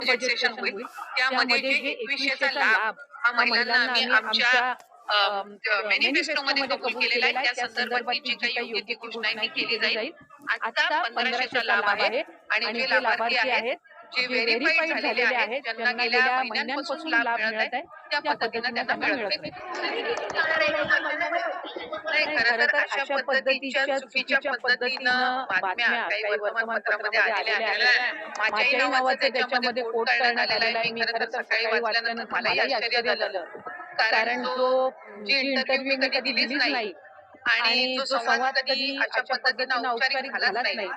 Budget session होईल. त्यामध्ये जे एकवीसशेचा लाभ हा महिलांना आम्ही आमच्या मॅनिफेस्टोमध्ये कबूल केलेला आहे. त्या संदर्भात जी काही योग्य ती घोषणा केली जाईल. आता पंधराशेचा लाभ आहे आणि जे लाभार्थी आहेत जे व्हेरीफाईड झालेले आहेत ज्यांना गेल्या महिन्यांपासून लाभ मिळत आहे त्या पद्धतीनं त्यांना मिळत आहे नाही खरं तर अशा पद्धतीच्या चुकीच्या पद्धतीनं बातम्या काही वर्तमानपत्रामध्ये आलेल्या आहेत. माझ्याही नावाचं त्याच्यामध्ये कोट करण्यात आलेला आहे. मी खरं तर सकाळी वाचल्यानंतर मलाही आश्चर्य झालं. कारण जो जी इंटरव्ह्यू मी कधी दिलीच नाही. आणि जो संवाद कधी अशा पद्धतीनं औपचारिक झालाच नाही.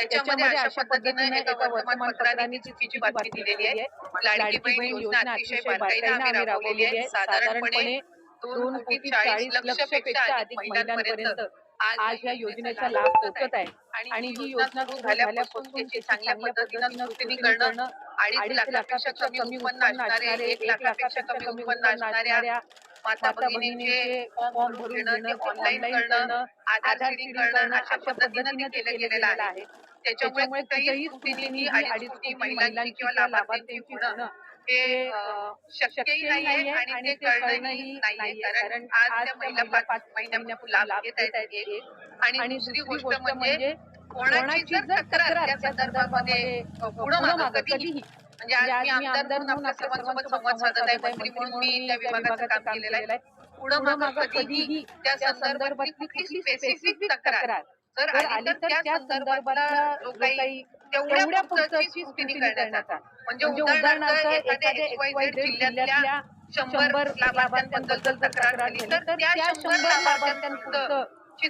त्याच्यामध्ये अशा पद्धतीनं एका वर्तमानपत्राने चुकीची बातमी दिलेली आहे. लाडकी बहीण योजना अतिशय बारकाईनं आम्ही राबवलेली आहे. साधारणपणे दोन कोटी चाळीस लक्षपेक्षा अधिक महिलांपर्यंत आज या योजनेचा लाभ पोहोचत आहे. आणि ही योजना सुरू झाल्यापासून त्याची चांगल्या पद्धतीनं स्क्रुटिनी करणं अडीच लाखापेक्षा कमी उत्पन्न असणारे एक लाखापेक्षा कमी उत्पन्न असणाऱ्या माता भगिनींचे फॉर्म भरून घेणं ऑनलाईन करणं आधार सीडिंग करणं अशा पद्धतीने केलं गेलेलं आहे. त्याच्यामुळे कुठेही स्त्रीनी अडीच कोटी महिलांची किंवा लाभार्थ्यांची होणं हे अं, शक्यही नाहीये आणि ते कळणंही नाहीये. कारण आज त्या महिला पाच महिन्यापासून लाभ घेत आहेत एक आणि दुसरी गोष्ट म्हणजे कोणाची जर तक्रार त्या संदर्भामध्ये पुढं मागं कधीही. म्हणजे आज मी आमदार म्हणून आपल्या सर्वांसोबत संवाद साधत आहे. मंत्री म्हणून मी त्या विभागाचं काम केलेलं आहे. पुढं मागं कधीही त्या संदर्भातली कुठली स्पेसिफिक तक्रार. जर आली तर त्या संदर्भातला जो काही तेवढ्या पुरतची स्थिती करण्याचा म्हणजे उदाहरणार्थ एखाद्या XYZ जिल्ह्यातल्या शंभर लाभार्थ्यांबद्दल तक्रार झाली तर त्या शंभर लाभार्थ्यांपुरतं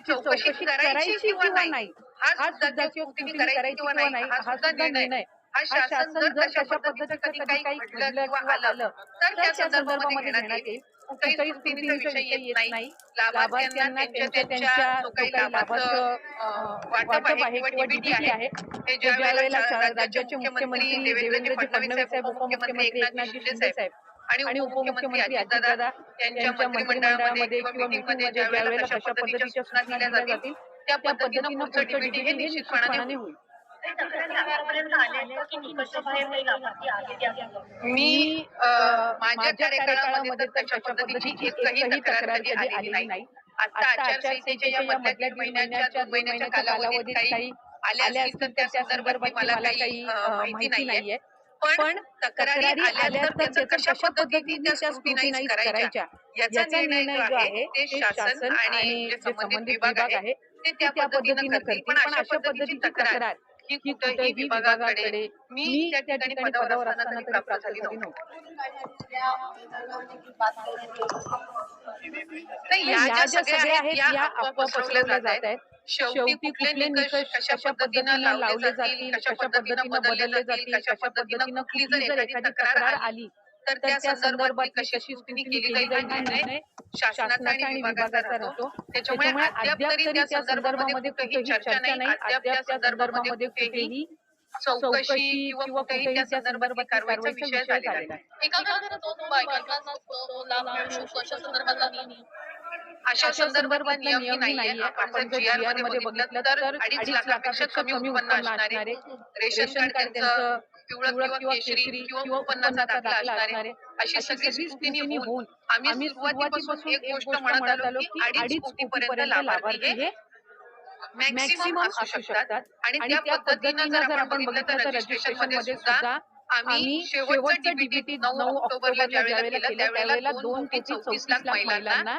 चौकशी करायची किंवा नाही हा सुद्धा स्क्रुटिनी करायची किंवा नाही हा सुद्धा निर्णय. हा शासन जर तशा पद्धतीचं कधी काही घडलं किंवा आलं तर त्या संदर्भामध्ये घेण्यात येईल. कुठेही स्क्रुटिनीचा विषय येत नाही. लाभार्थ्यांना त्यांच्या त्यांच्या जो काही लाभाचं अं, वाटप आहे किंवा डीबीटी आहे. ते ज्या वेळेला राज्याचे मुख्यमंत्री देवेंद्रजी फडणवीस साहेब उपमुख्यमंत्री एकनाथ शिंदे साहेब आणि उपमुख्यमंत्री अजितदादा यांच्या मंत्रिमंडळामध्ये किंवा मीटिंगमध्ये ज्या वेळेला कशा पद्धतीच्या सूचना दिल्या जातील त्या पद्धतीनं पुढचं डीबीटी हे निश्चितपणाने होईल. मी माझ्या कार्यकाळामध्ये तर तशा पद्धतीची एकही तक्रार कधी आलेली नाही. आता आचारसंहितेच्या या मधल्या दीड महिन्याच्या दोन महिन्याच्या कालावधीत काही आल्या असतील तर त्या संदर्भात मला काही अं, माहिती नाहीये. पण तक्रारी आल्या तर कशा पद्धतीने त्या करायच्या? याचा निर्णय जो आहे ते शासन आणि जे संबंधित विभाग आहे ते त्या पद्धतीने करतील. पण अशा पद्धतीची तक्रार ही कुठेही विभागाकडे मी त्या ठिकाणी पदावर असताना तरी प्राप्त झाली नव्हती. नाही या ज्या सगळ्या आहेत या अफवा पसरवल्या जात आहेत. शेवटी कुठले निकष कशा पद्धतीनं लावले जातील कशा पद्धतीनं बदलले जातील कशा पद्धतीनं कुठली जर एखादी तक्रार आली तर त्या संदर्भात कशी स्थिती केली जाईल निर्णय शासनाचा आणि विभागाचा राहतो. त्याच्यामुळे अद्याप तरी त्या संदर्भामध्ये कुठेही चर्चा नाही. अद्याप त्या संदर्भामध्ये कुठेही चौकशी किंवा कुठेही त्या संदर्भात कारवाईचा विषय झालेला नाही. अशा संदर्भातला नियम नाहीये. आपण जर जी आरमध्ये बघितलं तर अडीच लाखापेक्षा कमी उत्पन्न असणारे रेशन कार्ड त्यांचं पिवळं किंवा केशरी किंवा उत्पन्नाचा दाखला असणारे अशी सगळी स्थिती होऊन आम्ही सुरुवातीपासून एक गोष्ट म्हणत आलो की अडीच कोटीपर्यंत लाभार्थी हे मॅक्सिमम असू शकतात. आणि त्या पद्धतीनं जर आपण बघितलं तर रजिस्ट्रेशनमध्ये सुद्धा आम्ही शेवटचं डीबीटी नऊ ऑक्टोबरला ज्या वेळेला केलं त्यावेळेला दोन कोटी चौतीस लाख महिलांना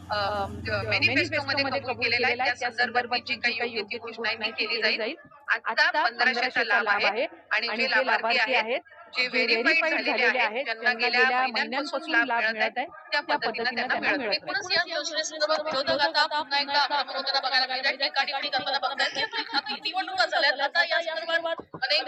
मॅनिफेस्टोमध्ये कबूल केलेला आहे त्या संदर्भात जी काही योग्य घोषणा ती केली जाईल आता पंधराशेचा लाभ आहे आणि जे लाभार्थी आहेत जे व्हेरीफाईड झालेले आहेत त्यांना गेल्या महिन्यांपासून लाभ मिळत आहे त्या पद्धतीने त्यांना मिळत नाही. एकूणच या योजनेसंदर्भात विरोधक आता पुन्हा एकदा आक्रमक होताना बघायला करताना बघतायत निवडणुका झाल्यात आता या संदर्भात अनेक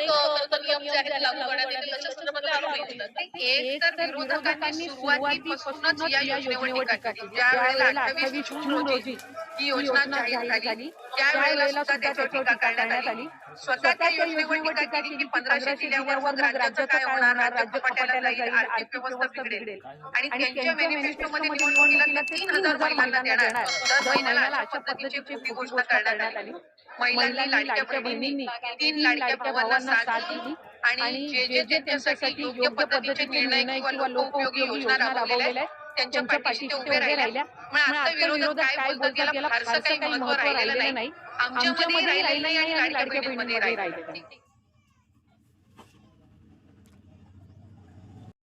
नियम जे आहेत लागू करण्यात येतील. त्याच्या संदर्भात आरोप होतात एक तर विरोधकांनी सुरुवातीपासूनच या योजनेवर टीका केली ज्या वेळेला अठ्ठावीस जून रोजी ही योजना जाहीर झाली त्यावेळेला सुद्धा त्याच्यावर टीका करण्यात आली. स्वतःच्या योजनेवर टीका केली की पंधराशे दिल्यावर मग राज्याचं काय होणार? राज्य कपाट्याला जाईल आर्थिक व्यवस्था बिघडेल. आणि त्यांच्या मॅनिफेस्टोमध्ये निवडणुकीला ते तीन हजार महिलांना देणार. दर महिन्याला अशा पद्धतीची घोषणा करण्यात आली. महिलांनी लाडक्या बहिणींनी तीन लाडक्या भावांना साथ दिली आणि जे जे त्यांच्यासाठी योग्य पद्धतीचे निर्णय किंवा लोकउपयोगी योजना राबवलेल्या आहेत त्यांच्या पाठीशी ते उभे राहिल्या. मग आता विरोधक काय बोलतात याला फारसं काही महत्त्व राहिलेलं नाही. आमच्यामध्ये राहिलेलं नाही आणि लाडक्या बहिणींमध्ये राहिलेलं नाही.